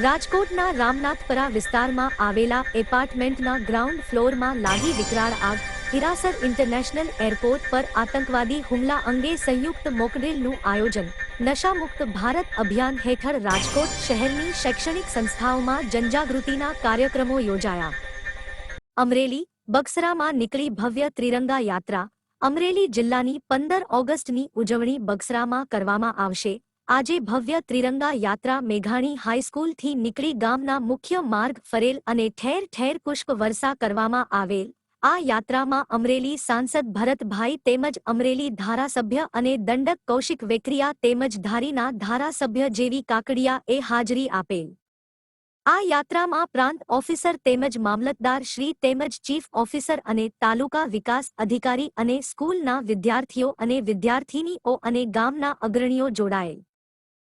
રાજકોટના રામનાથપરા વિસ્તારમાં આવેલા એપાર્ટમેન્ટના ગ્રાઉન્ડ ફ્લોરમાં લાગી વિકરાળ આગ. હિરાસર ઇન્ટરનેશનલ એરપોર્ટ પર આતંકવાદી હુમલા અંગે સંયુક્ત મોકડ્રીલનું આયોજન. નશામુક્ત ભારત અભિયાન હેઠળ રાજકોટ શહેરની શૈક્ષણિક સંસ્થાઓમાં જનજાગૃતિના કાર્યક્રમો યોજાયા. અમરેલી, બક્સરામાં નીકળી ભવ્ય ત્રિરંગા યાત્રા. અમરેલી જિલ્લાની પંદર ઓગસ્ટની ઉજવણી બક્સરામાં કરવામાં આવશે. આજે ભવ્ય ત્રિરંગા યાત્રા મેઘાણી હાઈસ્કૂલથી નીકળી ગામના મુખ્ય માર્ગ ફરેલ અને ઠેર ઠેર પુષ્પ વર્ષા કરવામાં આવેલ. આ યાત્રામાં અમરેલી સાંસદ ભરતભાઈ તેમજ અમરેલી ધારાસભ્ય અને દંડક કૌશિક વેકરિયા તેમજ ધારીના ધારાસભ્ય જેવી કાકડિયા એ હાજરી આપેલ. આ યાત્રામાં પ્રાંત ઓફિસર તેમજ મામલતદાર શ્રી તેમજ ચીફ ઓફિસર અને તાલુકા વિકાસ અધિકારી અને સ્કૂલના વિદ્યાર્થીઓ અને વિદ્યાર્થિનીઓ અને ગામના અગ્રણીઓ જોડાયેલ.